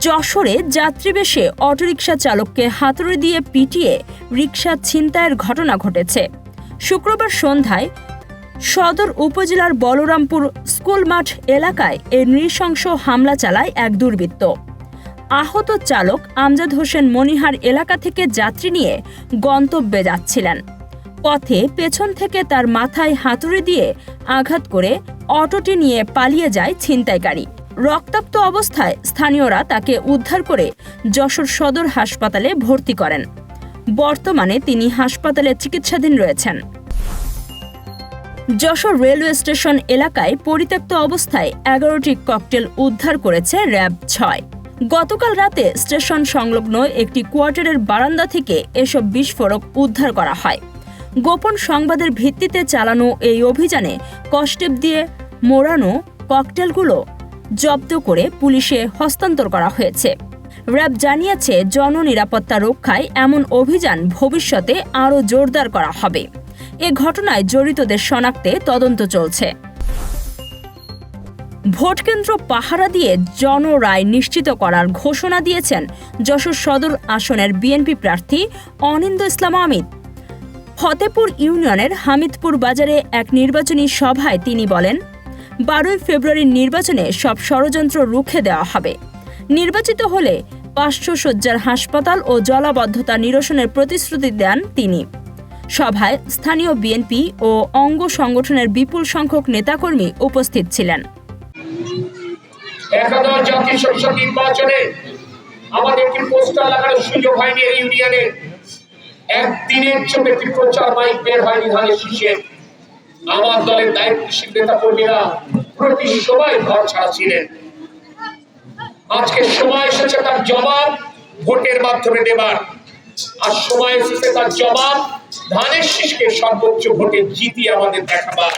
যশোরে যাত্রীবেশে অটোরিকশা চালককে হাতুড়ি দিয়ে পিটিয়ে রিকশা ছিনতাইয়ের ঘটনা ঘটেছে। শুক্রবার সন্ধ্যায় সদর উপজেলার বলরামপুর স্কুল মাঠ এলাকায় এ নৃশংস হামলা চালায় এক দুর্বৃত্ত। আহত চালক আমজাদ হোসেন মনিহার এলাকা থেকে যাত্রী নিয়ে গন্তব্যে যাচ্ছিলেন। পথে পেছন থেকে তার মাথায় হাতুড়ি দিয়ে আঘাত করে অটোটি নিয়ে পালিয়ে যায় ছিনতাইকারী। রক্তাক্ত অবস্থায় স্থানীয়রা তাকে উদ্ধার করে যশোর সদর হাসপাতালে ভর্তি করেন। বর্তমানে তিনি হাসপাতালে চিকিৎসাধীন রয়েছেন। যশোর রেলওয়ে স্টেশন এলাকায় পরিত্যক্ত অবস্থায় এগারোটি ককটেল উদ্ধার করেছে র্যাব ছয়। গতকাল রাতে স্টেশন সংলগ্ন একটি কোয়ার্টারের বারান্দা থেকে এসব বিস্ফোরক উদ্ধার করা হয়। গোপন সংবাদের ভিত্তিতে চালানো এই অভিযানে কষ্টেপ দিয়ে মোড়ানো ককটেলগুলো জব্দ করে পুলিশে হস্তান্তর করা হয়েছে। র্যাব জানিয়েছে, জননিরাপত্তা রক্ষায় এমন অভিযান ভবিষ্যতে আরও জোরদার করা হবে। এ ঘটনায় জড়িতদের শনাক্তে তদন্ত চলছে। ভোটকেন্দ্র পাহারা দিয়ে জনরায় নিশ্চিত করার ঘোষণা দিয়েছেন যশোর সদর আসনের বিএনপি প্রার্থী অনিন্দ ইসলাম আমিদ ফতেপুর ইউনিয়নের হামিদপুর বাজারে এক নির্বাচনী সভায় তিনি বলেন বারোই ফেব্রুয়ারির নির্বাচনে সব ষড়যন্ত্র রুখে দেওয়া হবে। নির্বাচিত হলে পাঁচশো শয্যার হাসপাতাল ও জলাবদ্ধতা নিরসনের প্রতিশ্রুতি দেন তিনি। সভায় স্থানীয় বিএনপি ও অঙ্গ সংগঠনের বিপুল সংখ্যক নেতাকর্মী উপস্থিত ছিলেন। আমাদের একটি পোস্টার লাগানোর সুযোগ হয়নি এই ইউনিয়নে। একদিনের জন্য একটি প্রচার মাইক বের হয়নি ধানের শীষে। আমার দলের দায়িত্বশীল নেতা কর্মীরা প্রতি সময় ঘর ছাড়া ছিলেন আজকে সময় এসেছে তার জবাব ভোটের মাধ্যমে দেবার। আর সময় এসেছে তার জবাব ধানের শীষকে সর্বোচ্চ ভোটে জিতিয়ে আমাদের দেখাবার।